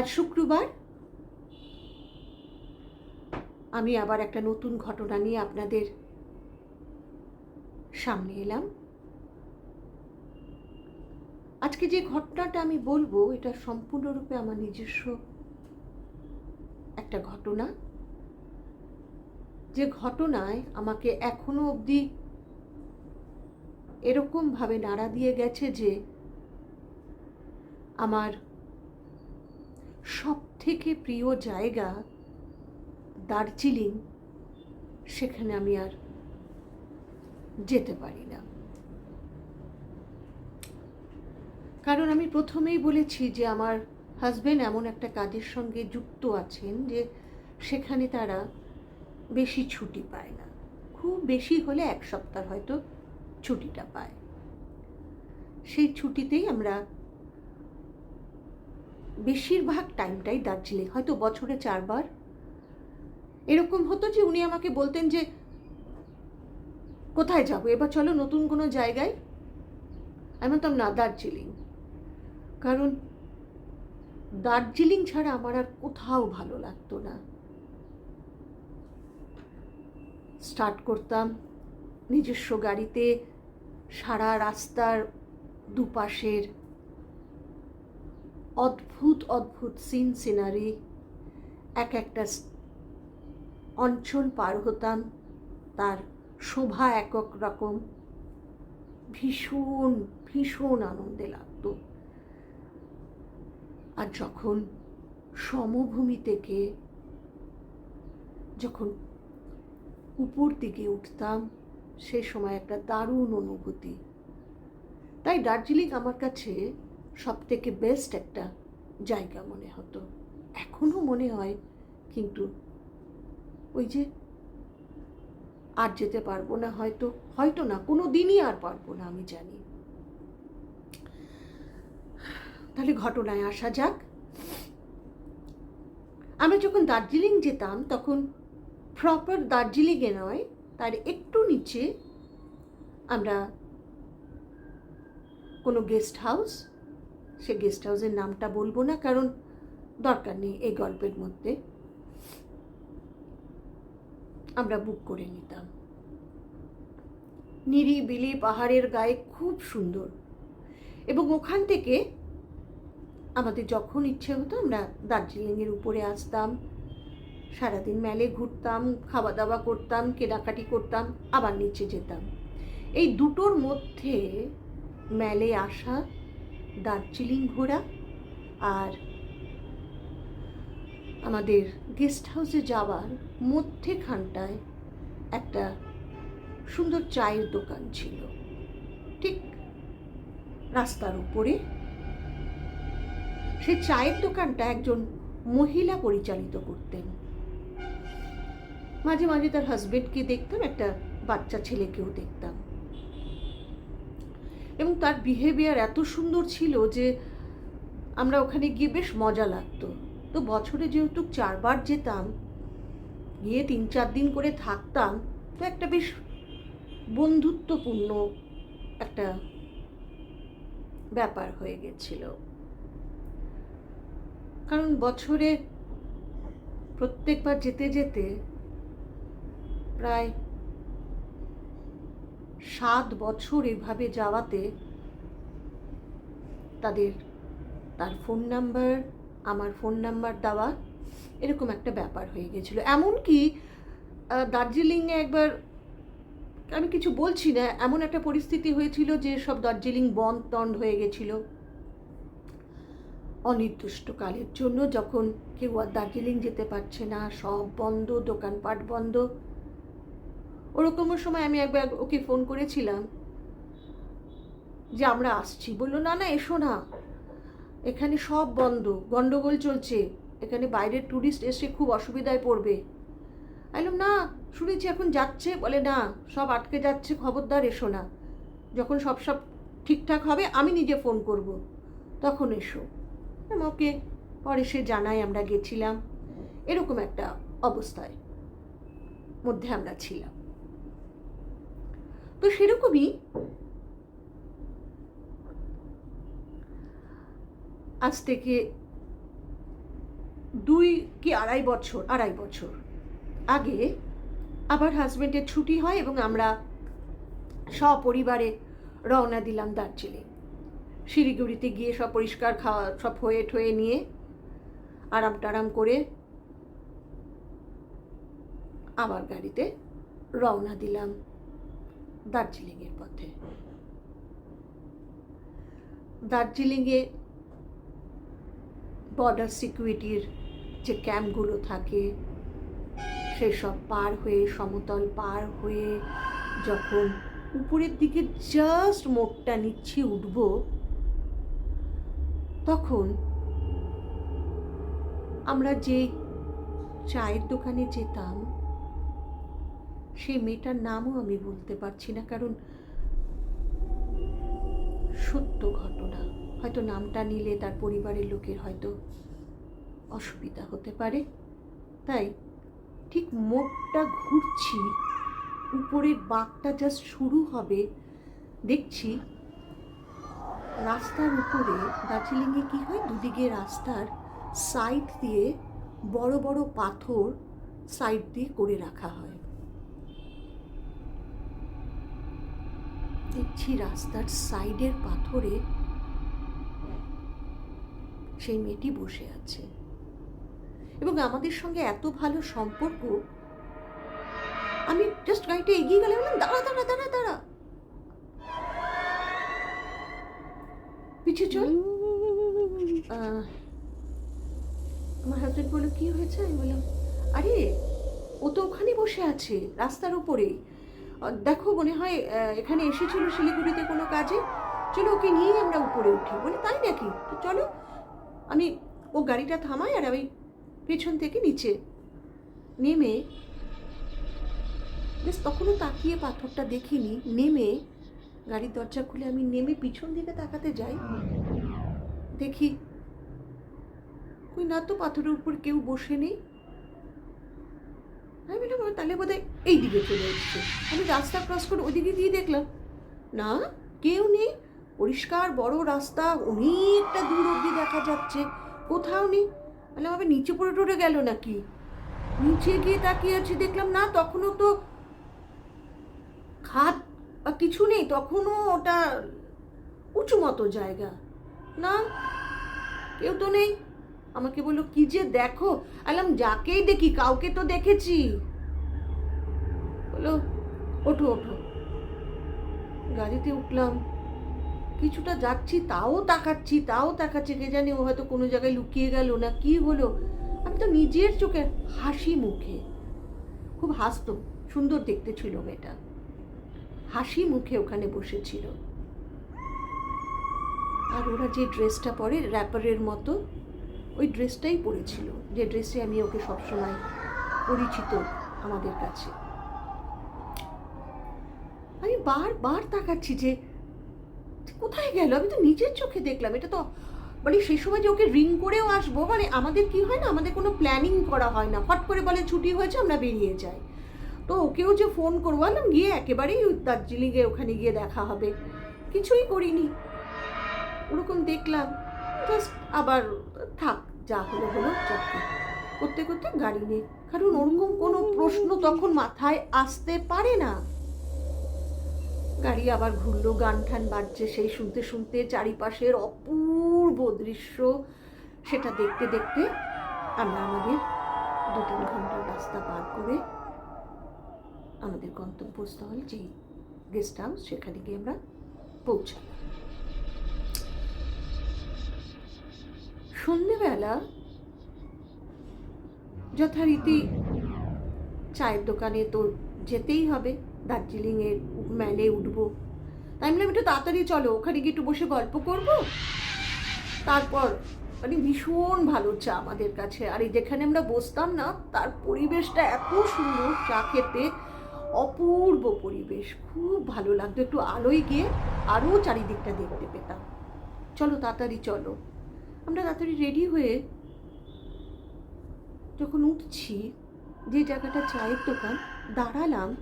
আজ শুক্রবার। আমি আবার একটা নতুন ঘটনা নিয়ে আপনাদের সামনে এলাম। আজকে যে ঘটনাটা আমি বলব, এটা সম্পূর্ণরূপে আমার নিজস্ব একটা ঘটনা। যে ঘটনায় আমাকে এখনও অবধি এরকমভাবে নাড়া দিয়ে গেছে যে, আমার সব থেকে প্রিয় জায়গা দার্জিলিং, সেখানে আমি আর যেতে পারি না। কারণ আমি প্রথমেই বলেছি যে আমার হাজবেন্ড এমন একটা কাজের সঙ্গে যুক্ত আছেন যে সেখানে তারা বেশি ছুটি পায় না। খুব বেশি হলে এক সপ্তাহ হয়তো ছুটিটা পায়। সেই ছুটিতেই আমরা বেশিরভাগ টাইমটাই দার্জিলিং। হয়তো বছরে চারবার। এরকম হতো যে উনি আমাকে বলতেন যে, কোথায় যাব? এবার চলো নতুন কোনো জায়গায়। আমি বলতাম, না, দার্জিলিং। কারণ দার্জিলিং ছাড়া আমার আর কোথাও ভালো লাগতো না। স্টার্ট করতাম নিজস্ব গাড়িতে, সারা রাস্তার দুপাশের অদ্ভুত অদ্ভুত সিন সিনারি এক একটা অঞ্চল পার হতাম, তার শোভা একক রকম। ভীষণ ভীষণ আনন্দে লাগতো। আর যখন সমভূমি থেকে, যখন উপর দিকে উঠতাম, সে সময় একটা দারুণ অনুভূতি। তাই দার্জিলিং আমার কাছে সব থেকে বেস্ট একটা জায়গা মনে হতো। এখনও মনে হয়, কিন্তু ওই যে আর যেতে পারব না হয়তো হয়তো না কোনো দিনই আর পারব না, আমি জানি। তাহলে ঘটনায় আসা যাক। আমরা যখন দার্জিলিং যেতাম, তখন প্রপার দার্জিলিংয়ে নয়, তার একটু নিচে আমরা কোনো গেস্ট হাউস সে গেস্ট হাউসের নামটা বলব না, কারণ দরকার নেই এই গল্পের মধ্যে। আমরা বুক করে নিতাম। নিরিবিলি পাহাড়ের গায়ে খুব সুন্দর। এবং ওখান থেকে আমাদের যখন ইচ্ছে হতো আমরা দার্জিলিংয়ের উপরে আসতাম, সারাদিন মেলে ঘুরতাম খাওয়া দাওয়া করতাম, কেনাকাটি করতাম, আবার নিচে যেতাম। এই দুটোর মধ্যে মেলে আসা দার্জিলিং ঘোরা আর আমাদের গেস্ট হাউসে যাওয়ার মধ্যেখানটায় একটা সুন্দর চায়ের দোকান ছিল। ঠিক রাস্তার উপরে। সে চায়ের দোকানটা একজন মহিলা পরিচালিত করতেন। মাঝে মাঝে তার হাজবেন্ডকে দেখতাম, একটা বাচ্চা ছেলেকেও দেখতাম। এবং তার বিহেভিয়ার এত সুন্দর ছিল যে আমরা ওখানে গিয়ে বেশ মজা লাগতো। তো বছরে যেহেতু চারবার যেতাম, গিয়ে তিন চার দিন করে থাকতাম, তো একটা বেশ বন্ধুত্বপূর্ণ একটা ব্যাপার হয়ে গেছিল। কারণ বছরে প্রত্যেকবার যেতে যেতে প্রায় সাত বছর এভাবে যাওয়াতে তাদের, তার ফোন নাম্বার আমার ফোন নাম্বার দেওয়া এরকম একটা ব্যাপার হয়ে গেছিল। এমনকি দার্জিলিংয়ে একবার, আমি কিছু বলছি না, এমন একটা পরিস্থিতি হয়েছিল যে সব দার্জিলিং বন্ধ টন্ড হয়ে গেছিল। অনির্দিষ্টকালের জন্য যখন কেউ আর দার্জিলিং যেতে পারছে না, সব বন্ধ, দোকানপাট বন্ধ ওরকমও সময় আমি একবার ওকে ফোন করেছিলাম যে আমরা আসছি। বলল, না না, এসো না। এখানে সব বন্ধ, গন্ডগোল চলছে। এখানে বাইরের ট্যুরিস্ট এসে খুব অসুবিধায় পড়বে। আইলাম না, শুনেছি এখন যাচ্ছে। বলে, না, সব আটকে যাচ্ছে, খবরদার, এসো না। যখন সব সব ঠিকঠাক হবে, আমি নিজে ফোন করব। তখন এসো। ওকে। পরে সে জানাই আমরা গেছিলাম। এরকম একটা অবস্থায় মধ্যে আমরা ছিলাম। তো সেরকমই আজ থেকে দুই কি আড়াই বছর আড়াই বছর আগে আবার হাজবেন্ডের ছুটি হয় এবং আমরা সপরিবারে রওনা দিলাম দার্জিলিং। শিলিগুড়িতে গিয়ে সব পরিষ্কার খাওয়া সব হয়ে ঠয়ে নিয়ে আরাম টারাম করে আবার গাড়িতে রওনা দিলাম। দার্জিলিংয়ের পথে। দার্জিলিংয়ে বর্ডার সিকিউরিটির যে ক্যাম্পগুলো থাকে, সেসব পার হয়ে, সমতল পার হয়ে যখন উপরের দিকে জাস্ট মোড়টা নিচ্ছি উঠব, তখন আমরা যে চায়ের দোকানে যেতাম সেই মেয়েটার নামও আমি বলতে পারছি না, কারণ সত্য ঘটনা। হয়তো নামটা নিলে তার পরিবারের লোকের হয়তো অসুবিধা হতে পারে। তাই ঠিক মোড়টা ঘুরছি, উপরের বাঘটা জাস্ট শুরু হবে, দেখছি রাস্তার উপরে, দার্জিলিংয়ে কি হয়, দুদিকে রাস্তার সাইড দিয়ে বড় বড় পাথর সাইড দিয়ে করে রাখা হয়। দেখছি রাস্তার সাইডের পাথরে সেই মেয়েটি বসে আছে। এবং আমাদের সঙ্গে এত ভালো সম্পর্ক আমি জাস্ট গাড়িটা এগিয়ে গেলে বললাম দাঁড়া দাঁড়া দাঁড়া দাঁড়া। পিছিয়ে চল। আমার হাজবেন্ড বলল কি হয়েছে? আমি বললাম আরে ও তো ওখানে বসে আছে রাস্তার উপরেই। আহ, দেখো মনে হয় এখানে এসেছিল শিলিগুড়িতে কোনো কাজে। চলো ওকে নিয়েই আমরা উপরে উঠি। বলে, তাই নাকি? চলো। আমি, ও গাড়িটা থামাই আর আমি পেছন থেকে নিচে নেমে, বেশ তখনও তাকিয়ে পাথরটা দেখিনি, নেমে গাড়ির দরজা খুলে আমি নেমে পিছন দিকে তাকাতে যাই। দেখি ওই না তো পাথরের উপর কেউ বসে নেই। আমি "ও, তাহলে বোধহয় এই দিকে চলে এসছে। আমি রাস্তা ক্রস করে ওদিকে দিয়ে দেখলাম, না, কেউ নেই। পরিষ্কার, বড় রাস্তা, অনেকটা দূর অবধি দেখা যাচ্ছে, কোথাও নেই। বললাম, আবার নিচে পড়ে টরে গেল নাকি? নিচে গিয়ে তাকিয়ে আছি, দেখলাম, না, তখনও তো খাদ বা কিছু নেই, তখনও ওটা উঁচু মতো জায়গা। না, কেউ তো নেই। আমাকে বলল কি যে দেখো? আলাম, যাকেই দেখি, কাউকে তো দেখেছি। বলল ওঠো ওঠো। গাড়িতে উঠলাম। কিছুটা যাচ্ছি, তাও তাকাচ্ছি তাও তাকাচ্ছি, কে জানি ও হয়তো কোনো জায়গায় লুকিয়ে গেল না কি হলো। আমি তো নিজের চোখে হাসি মুখে। খুব হাসতো, সুন্দর দেখতে ছিল মেয়েটা। হাসি মুখে ওখানে বসেছিল। আর ওরা যে ড্রেসটা পরে, র্যাপারের মতো ওই ড্রেসটাই পরেছিল, যে ড্রেসে আমি ওকে সবসময় পরিচিত আমাদের কাছে। আমি বারবার তাকাচ্ছি যে, কোথায় গেল? আমি তো নিজের চোখে দেখলাম, এটা তো মানে সেই সময় যে ওকে রিং করেও আসব মানে আমাদের কি হয় না, আমাদের কোনো প্ল্যানিং করা হয় না। হট করে বলে ছুটি হয়েছে, আমরা বেরিয়ে যাই। তো ওকেও যে ফোন করব, বললাম, গিয়ে একেবারেই দার্জিলিংয়ে ওখানে গিয়ে দেখা হবে। কিছুই করিনি। ওরকম দেখলাম জাস্ট আবার থাক, যা হলো হলো চাকরি করতে করতে গাড়ি নেই। কারণ ওরকম কোনো প্রশ্ন তখন মাথায় আসতে পারে না। গাড়ি আবার ঘুরলো, গান ঠান বাজছে, সেই শুনতে শুনতে চারিপাশের অপূর্ব দৃশ্য। সেটা দেখতে দেখতে আমরা আমাদের দু তিন ঘণ্টার রাস্তা পার করে আমাদের গন্তব্যস্থল, যেই গেস্ট হাউস সেখানে গিয়ে আমরা পৌঁছালাম। সন্ধেবেলা যথারীতি চায়ের দোকানে তো যেতেই হবে। দার্জিলিংয়ের ম্যালে উঠবো। তাই বললাম, একটু তাড়াতাড়ি চলো, ওখানে গিয়ে একটু বসে গল্প করব। তারপর মানে ভীষণ ভালো চা আমাদের কাছে। আর এই যেখানে আমরা বসতাম না, তার পরিবেশটা এত সুন্দর, চা খেতে অপূর্ব পরিবেশ। খুব ভালো লাগতো। একটু আলোয় গিয়ে আরও চারিদিকটা দেখতে পেতাম। চলো, তাড়াতাড়ি চলো। আমরা তাড়াতাড়ি রেডি হয়ে যখন উঠছি, যে জায়গাটা চায়ের দোকান, দাঁড়ালাম।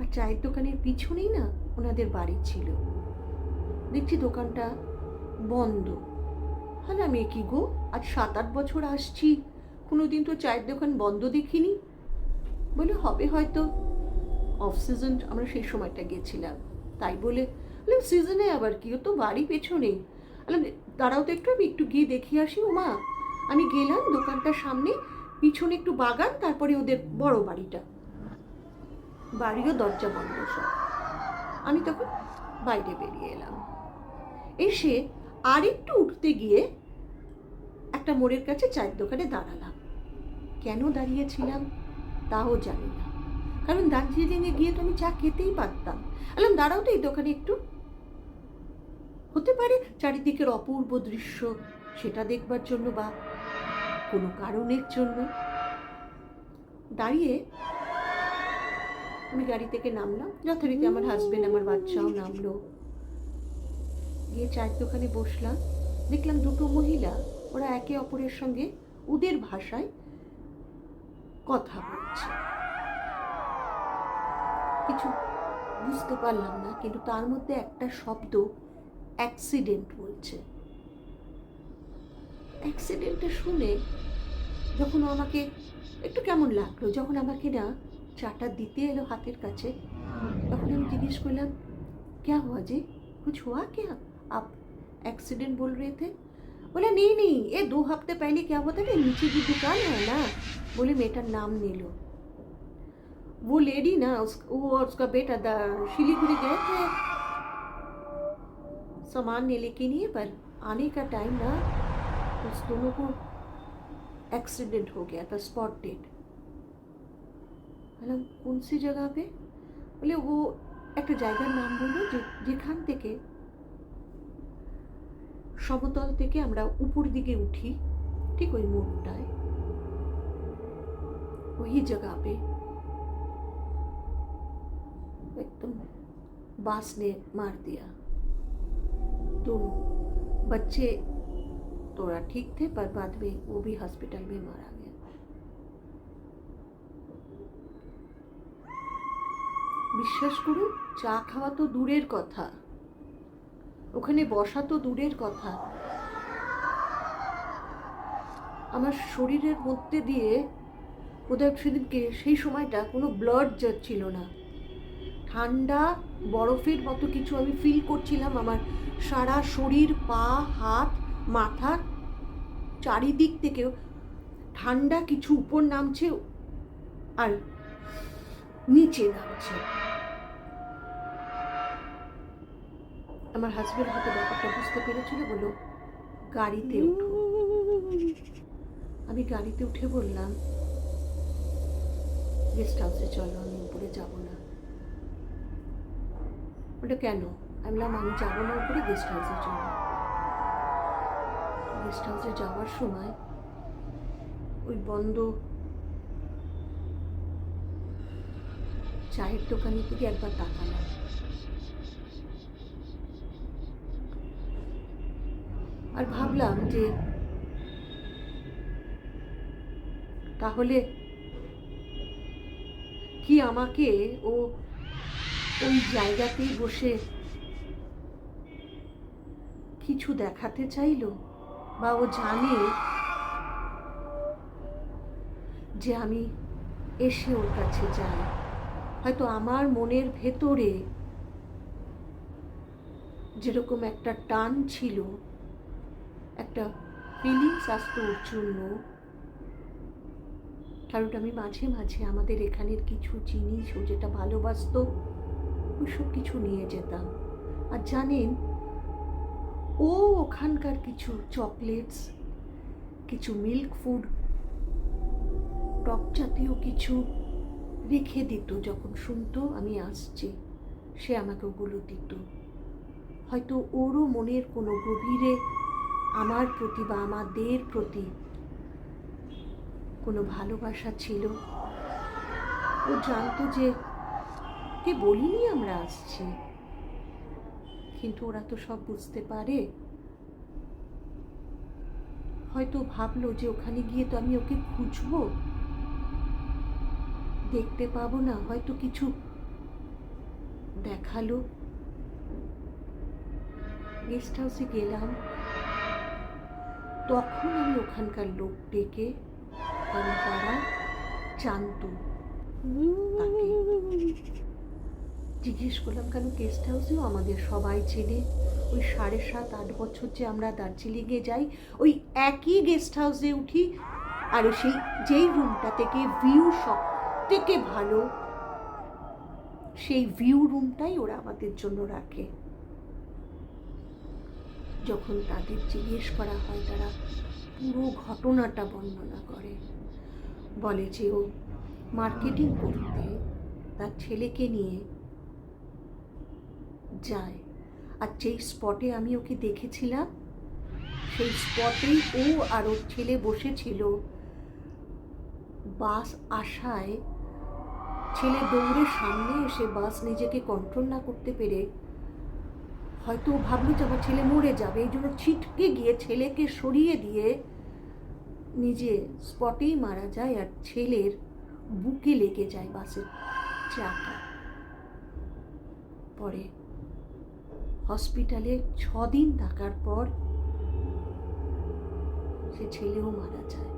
আর চায়ের দোকানের পিছনেই না ওনাদের বাড়ি ছিল। দেখছি দোকানটা বন্ধ। হ্যাঁ আমি কি গো? আজ সাত আট বছর আসছি। কোনোদিন তো চায়ের দোকান বন্ধ দেখিনি। বলে, হবে হয়তো। অফ সিজন আমরা সেই সময়টা গেছিলাম। তাই বলে বলে সিজনে আবার কি? তো বাড়ি পেছনে। বললাম, দাঁড়াও তো একটু, আমি একটু গিয়ে দেখি আসি ও মা। আমি গেলাম দোকানটার সামনে, পিছনে একটু বাগান, তারপরে ওদের বড় বাড়িটা। বাড়িও দরজা বন্ধ সব। আমি তখন বাইরে বেরিয়ে এলাম। এসে আরেকটু উঠতে গিয়ে একটা মোড়ের কাছে চায়ের দোকানে দাঁড়ালাম। কেন দাঁড়িয়েছিলাম? তাও জানি না। কারণ দার্জিলিংয়ে গিয়ে তো আমি চা খেতেই পারতাম। বললাম, দাঁড়াও তো এই দোকানে একটু। হতে পারে চারিদিকের অপূর্ব দৃশ্য, সেটা দেখবার জন্য বা কোনো কারণের জন্য। দাঁড়িয়ে আমি গাড়ি থেকে নামলাম। যথারীতি আমার হাজবেন্ড আমার বাচ্চাও নামলো। গিয়ে চায়ের দোকানে বসলাম। দেখলাম দুটো মহিলা, ওরা একে অপরের সঙ্গে ওদের ভাষায় কথা বলছে। কিছু বুঝতে পারলাম না, কিন্তু তার মধ্যে একটা শব্দ অ্যাক্সিডেন্ট বলছে অ্যাক্সিডেন্টটা শুনে যখন ও আমাকে একটু কেমন লাগলো যখন আমাকে না চাটা দিতে এলো হাতের কাছে তখন আমি জিজ্ঞেস করলাম क्या हुआ जी कुछ हुआ क्या आप एक्सीडेंट बोल रहे थे बोला नहीं नहीं ये दो हफ्ते पहले क्या हुआ था ना नीचे की दुकान है ना बोले मेरा नाम ले लो वो लेडी ना उस वो और उसका बेटा दा- शिलीगुड़ी गए थे सामान लेने के लिए पर आने का टाइम ना उस दोनों को एक्सीडेंट हो गया था स्पॉट डेट বললাম কোন সি জায়গা পে বলে ও একটা জায়গার নাম বললো যে যেখান থেকে সমতল থেকে আমরা উপর দিকে উঠি ঠিক ওই মোড়টায় वही जगह पे एकदम बांस ने मार दिया दोनों बच्चे थोड़ा ठीक थे पर बाद में वो भी हॉस्पिटल में मारा गया বিশ্বাস করুন চা খাওয়া তো দূরের কথা ওখানে বসা তো দূরের কথা আমার শরীরের মধ্যে দিয়ে বোধহয় সেদিনকে সেই সময়টা কোনো ব্লাড যাচ্ছিল না ঠান্ডা বরফের মতো কিছু আমি ফিল করছিলাম আমার সারা শরীর, পা, হাত, মাথা চারিদিক থেকেও ঠান্ডা কিছু উপর নামছে আর নিচে নামছে। আমার হাজবেন্ড হয়তো ব্যাপারটা বুঝতে পেরেছিল বলো, গাড়িতে আমি গাড়িতে উঠে বললাম গেস্ট হাউসে চলো, আমি উপরে যাব না। ওটা কেন? আমি বললাম আমি যাব না উপরে গেস্ট হাউসে চলো গেস্ট হাউসে যাওয়ার সময় ওই বন্ধ চায়ের দোকানের দিকে একবার তাকালাম। আর ভাবলাম যে তাহলে কি আমাকে ও ওই জায়গাতেই বসে কিছু দেখাতে চাইলো বা ও জানে যে আমি এসে ওর কাছে যাই। হয়তো আমার মনের ভেতরে যেরকম একটা টান ছিল, একটা ফিলিংস আসতো ওর জন্য। কারণ আমি মাঝে মাঝে আমাদের এখানের কিছু জিনিস ও যেটা ভালোবাসতো ওইসব কিছু নিয়ে যেতাম। আর জানেন ও ওখানকার কিছু চকলেটস, কিছু মিল্ক ফুড, টক জাতীয় কিছু রেখে দিত। যখন শুনতো, আমি আসছি। সে আমাকে ওগুলো দিত। হয়তো ওরও মনের কোনো গভীরে আমার প্রতি বা আমাদের প্রতি কোনো ভালোবাসা ছিল। ও জানতো যে, কে বলিনি আমরা আসছি? কিন্তু ওরা তো সব বুঝতে পারে। হয়তো ভাবলো যে ওখানে গিয়ে তো আমি ওকে খুঁজবো। দেখতে পাবো না, হয়তো কিছু দেখাল। গেস্ট হাউসে গেলাম। তখন আমি ওখানকার লোক ডেকে কারণ তারা জানতো তাকে। জিজ্ঞেস করলাম, কেন গেস্ট হাউসেও আমাদের সবাই চেনে? ওই সাড়ে সাত, আট বছর যে আমরা দার্জিলিংয়ে যাই, ওই একই গেস্ট হাউসে উঠি। আর সেই, যেই রুমটা থেকে ভিউ সব থেকে ভালো, সেই ভিউ রুমটাই ওরা আমাদের জন্য রাখে। যখন তাদের জিজ্ঞেস করা হয়, তারা পুরো ঘটনাটা বর্ণনা করে। বলে যে ও মার্কেটিং করতে তার ছেলেকে নিয়ে যায়। আর যেই স্পটে আমি ওকে দেখেছিলাম, সেই স্পটেই ও আর ওর ছেলে বসেছিল। বাস আসায় ছেলে দৌড়ে সামনে এসে বাস নিজেকে কন্ট্রোল না করতে পেরে হয়তো ভাবলো যে আমার ছেলে মরে যাবে, এই জন্য ছিটকে গিয়ে ছেলেকে সরিয়ে দিয়ে নিজে স্পটেই মারা যায় আর ছেলের বুকে লেগে যায় বাসের চাকা। পরে হসপিটালে ছদিন থাকার পর সে ছেলেও মারা যায়।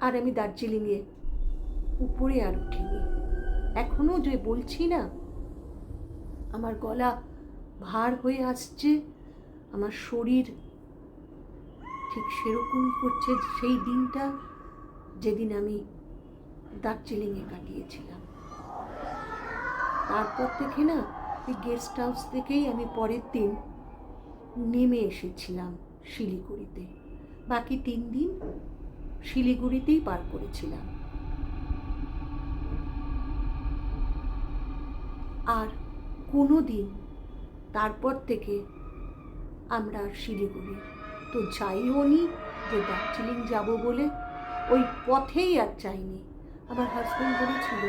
আর আমি দার্জিলিংয়ে উপরে আর উঠিনি। এখনও যে বলছি না, আমার গলা ভার হয়ে আসছে, আমার শরীর ঠিক সেরকমই করছে, সেই দিনটা যেদিন আমি দার্জিলিংয়ে কাটিয়েছিলাম। তারপর থেকে না ওই গেস্ট হাউস থেকেই আমি পরের দিন নেমে এসেছিলাম শিলিগুড়িতে। বাকি তিন দিন শিলিগুড়িতেই পার করেছিলাম। আর কোনো দিন তারপর থেকে আমরা শিলিগুড়ি। তো যাইও নি যে দার্জিলিং যাব বলে ওই পথেই আর যাইনি। আমার হাজব্যান্ড বলেছিল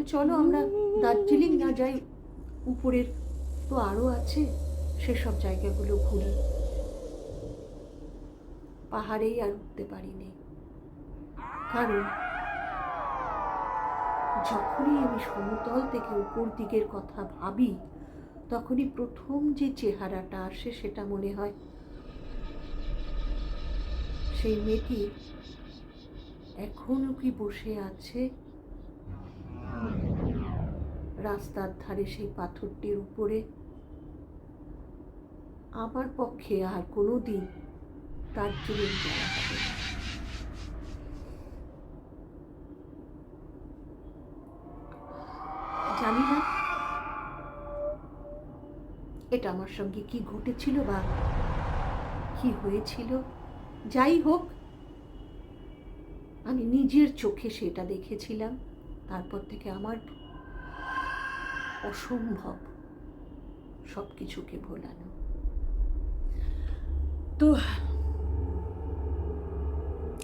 চলো আমরা দার্জিলিং না যাই। উপরের তো আরও আছে, সেসব জায়গাগুলো ঘুরি। পাহাড়েই আর উঠতে পারিনি। কারণ যখনই আমি সমতল থেকে উপর দিকের কথা ভাবি, তখনই প্রথম যে চেহারাটা আসে সেটা মনে হয়। সেই মেয়েটি এখনও কি বসে আছে? রাস্তার ধারে সেই পাথরটির উপরে। আমার পক্ষে আর কোনো দিন দার্জিলিং যাওয়া হবে জানি না এটা আমার সঙ্গে কি ঘটেছিল বা কি হয়েছিল। যাই হোক, আমি নিজের চোখে সেটা দেখেছিলাম। তারপর থেকে আমার অসম্ভব সব কিছুকে ভোলানো। তো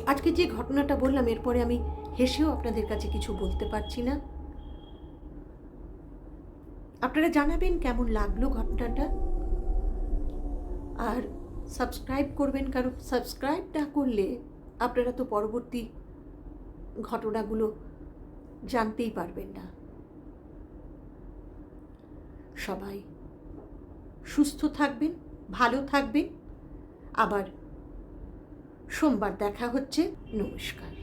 আজকে যে ঘটনাটা বললাম, এরপরে আমি হেসেও আপনাদের কাছে কিছু বলতে পারছি না। আপনারা জানাবেন কেমন লাগল ঘটনাটা। আর সাবস্ক্রাইব করবেন, কারণ সাবস্ক্রাইব না করলে আপনারা তো পরবর্তী ঘটনাগুলো জানতেই পারবেন না। সবাই। সুস্থ থাকবেন ভালো থাকবেন। আবার সোমবার দেখা হচ্ছে। নমস্কার।